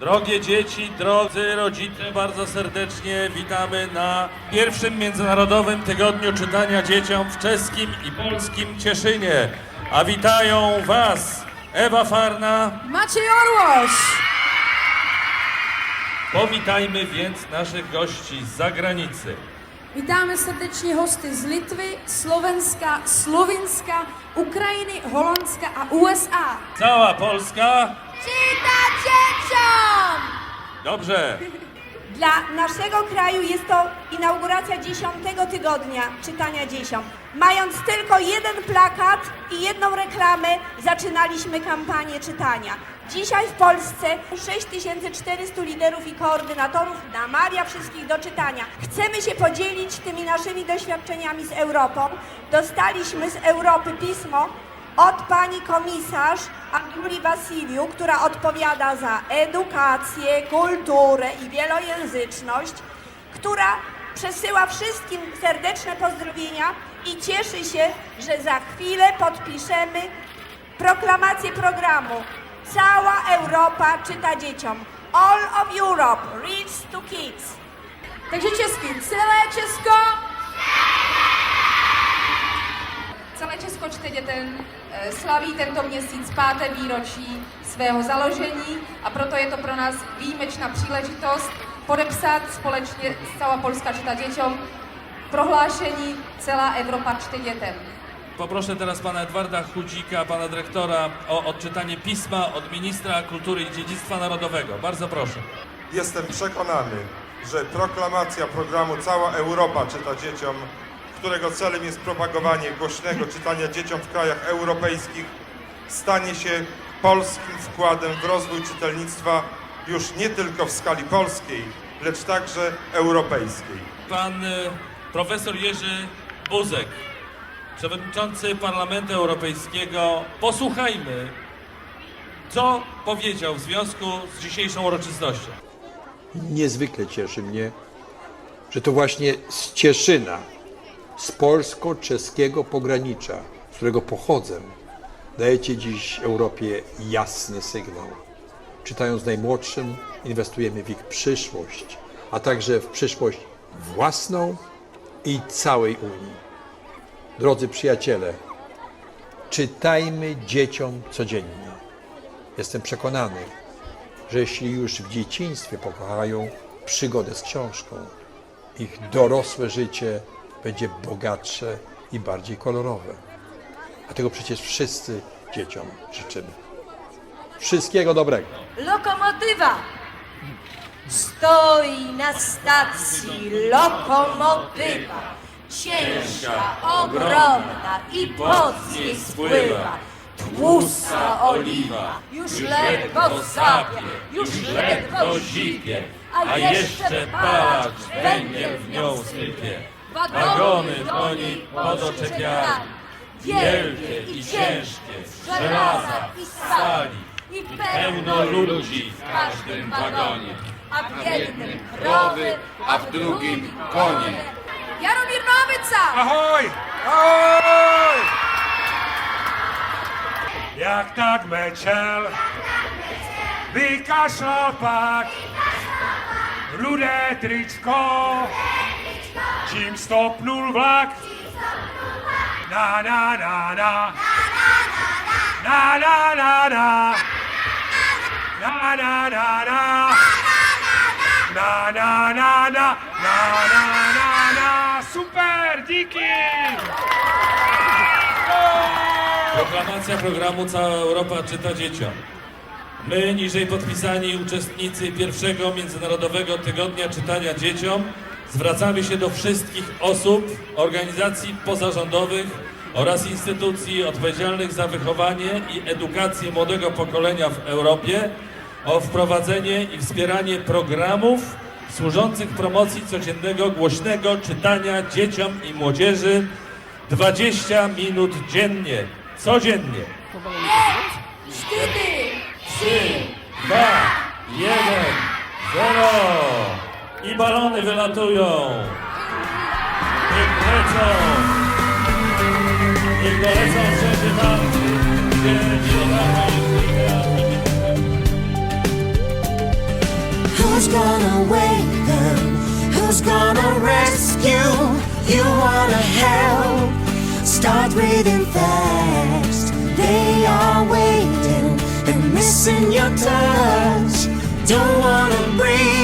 Drogie dzieci, drodzy rodzice, bardzo serdecznie witamy na pierwszym Międzynarodowym Tygodniu Czytania Dzieciom w czeskim i polskim Cieszynie. A witają Was Ewa Farna. Maciej Orłoś! Powitajmy więc naszych gości z zagranicy. Witamy serdecznie hosty z Litwy, Slovenska, Slovinska, Ukrajiny, Holandska a USA. Cała Polska. Czyta dzieciom! Dobrze. Dla naszego kraju jest to inauguracja dziesiątego tygodnia czytania dzieciom. Mając tylko jeden plakat i jedną reklamę, zaczynaliśmy kampanię czytania. Dzisiaj w Polsce 6400 liderów i koordynatorów namawia wszystkich do czytania. Chcemy się podzielić tymi naszymi doświadczeniami z Europą. Dostaliśmy z Europy pismo od pani komisarz Anduli Wasiliu, która odpowiada za edukację, kulturę i wielojęzyczność, która przesyła wszystkim serdeczne pozdrowienia i cieszy się, że za chwilę podpiszemy proklamację programu Cała Europa czyta dzieciom. All of Europe reads to kids. Takže česky, celé Česko! Celé Česko čte dětem slaví tento měsíc páté výročí svého založení a proto je to pro nás výjimečná příležitost podepsat společně s celá Polska čita děťom prohlášení Celá Evropa čte dětem. Poproszę teraz pana Edwarda Chudzika, pana dyrektora, o odczytanie pisma od ministra kultury i dziedzictwa narodowego. Bardzo proszę. Jestem przekonany, że proklamacja programu Cała Europa czyta dzieciom, którego celem jest propagowanie głośnego czytania dzieciom w krajach europejskich, stanie się polskim wkładem w rozwój czytelnictwa już nie tylko w skali polskiej, lecz także europejskiej. Pan y, profesor Jerzy Buzek, przewodniczący Parlamentu Europejskiego. Posłuchajmy, co powiedział w związku z dzisiejszą uroczystością. Niezwykle cieszy mnie, że to właśnie z Cieszyna, z polsko-czeskiego pogranicza, z którego pochodzę, dajecie dziś Europie jasny sygnał. Czytając najmłodszym, inwestujemy w ich przyszłość, a także w przyszłość własną i całej Unii. Drodzy przyjaciele, czytajmy dzieciom codziennie. Jestem przekonany, że jeśli już w dzieciństwie pokochają przygodę z książką, ich dorosłe życie będzie bogatsze i bardziej kolorowe. A tego przecież wszyscy dzieciom życzymy. Wszystkiego dobrego. Lokomotywa stoi na stacji lokomotywa. Ciężka, ogromna i pod niej spływa. Tłusta oliwa już ledwo sapie, już ledwo zipie, a jeszcze palacz węgiel w nią sypie. Wagony koni podoczepiali, wielkie i ciężkie, z żelaza i stali, i pełno ludzi w każdym wagonie, a w jednym krowy, a w drugim konie. Jaromír Novica! Ahoj! Ahoj! Jak tak mečel, vykašlal pak rudé tričko, Team Stop Nullwrack. Na na na na. Na na na na. Na na na na. Na na na na. Na na na na. Super, dziki! Proklamacja programu Cała Europa czyta dzieciom. My, niżej podpisani uczestnicy pierwszego Międzynarodowego Tygodnia Czytania Dzieciom, zwracamy się do wszystkich osób, organizacji pozarządowych oraz instytucji odpowiedzialnych za wychowanie i edukację młodego pokolenia w Europie o wprowadzenie i wspieranie programów służących promocji codziennego głośnego czytania dzieciom i młodzieży 20 minut dziennie, codziennie. Čtyři! 3, 2, 1, 0 i balony wylatują. Niech lecą. Niech dolecą wszędzie tam, gdzie nie Who's gonna wake them? Who's gonna rescue? You wanna help? Start breathing fast. They are waiting and missing your touch. Don't wanna breathe.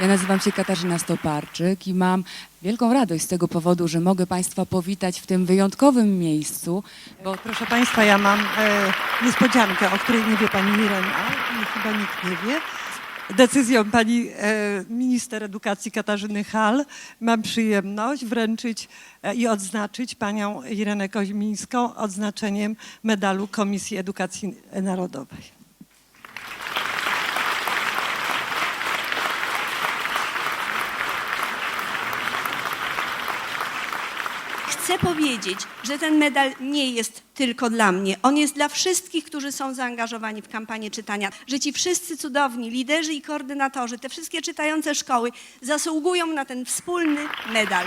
Ja nazywam się Katarzyna Stoparczyk i mam wielką radość z tego powodu, że mogę Państwa powitać w tym wyjątkowym miejscu. Bo... Proszę Państwa, ja mam e, niespodziankę, o której nie wie Pani Mirena i chyba nikt nie wie. Decyzją pani e, minister edukacji Katarzyny Hal mam przyjemność wręczyć e, i odznaczyć panią Irenę Koźmińską odznaczeniem medalu Komisji Edukacji Narodowej. Chcę powiedzieć, że ten medal nie jest tylko dla mnie. On jest dla wszystkich, którzy są zaangażowani w kampanię czytania. Że ci wszyscy cudowni liderzy i koordynatorzy, te wszystkie czytające szkoły zasługują na ten wspólny medal.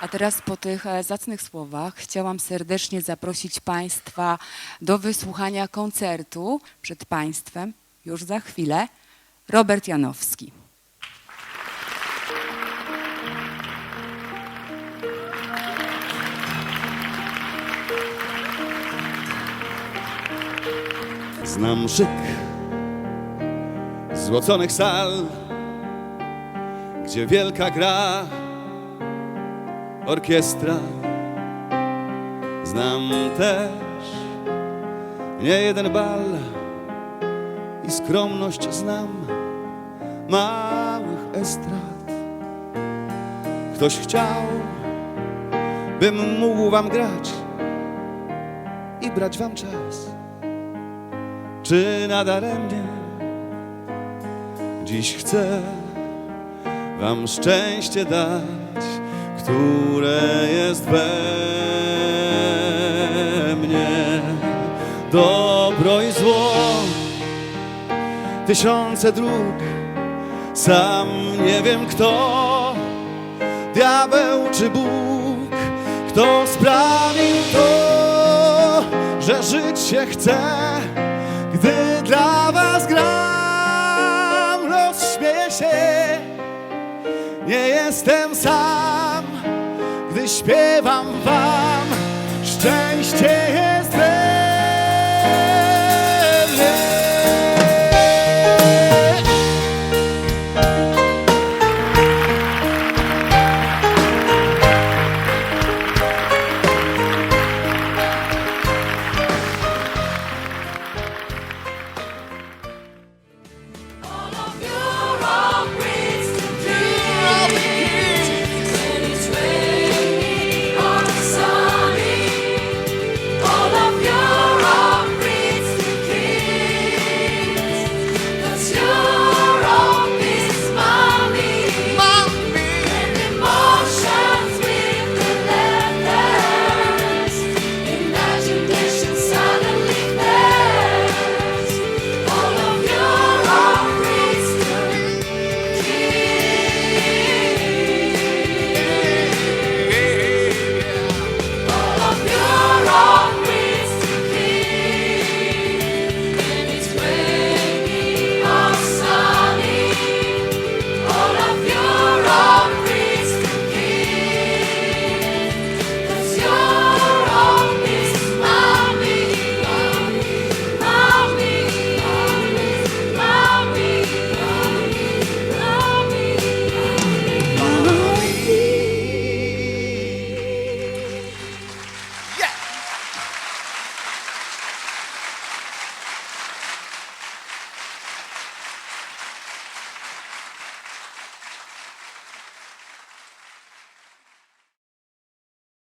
A teraz po tych e, zacnych słowach chciałam serdecznie zaprosić Państwa do wysłuchania koncertu przed Państwem już za chwilę. Robert Janowski. Znam szyk złoconych sal, gdzie wielka gra orkiestra. Znam też nie jeden bal i skromność znam małych estrad. Ktoś chciał, bym mógł wam grać i brać wam czas czy nadaremnie Dziś chcę wam szczęście dać, które jest we mnie. Dobro i zło, tysiące dróg, sam nie wiem kto, diabeł czy Bóg, kto sprawił to, że żyć się chce gdy dla was gram, los śmieje się. Nie jestem sam, gdy śpiewam wam. Szczęście jest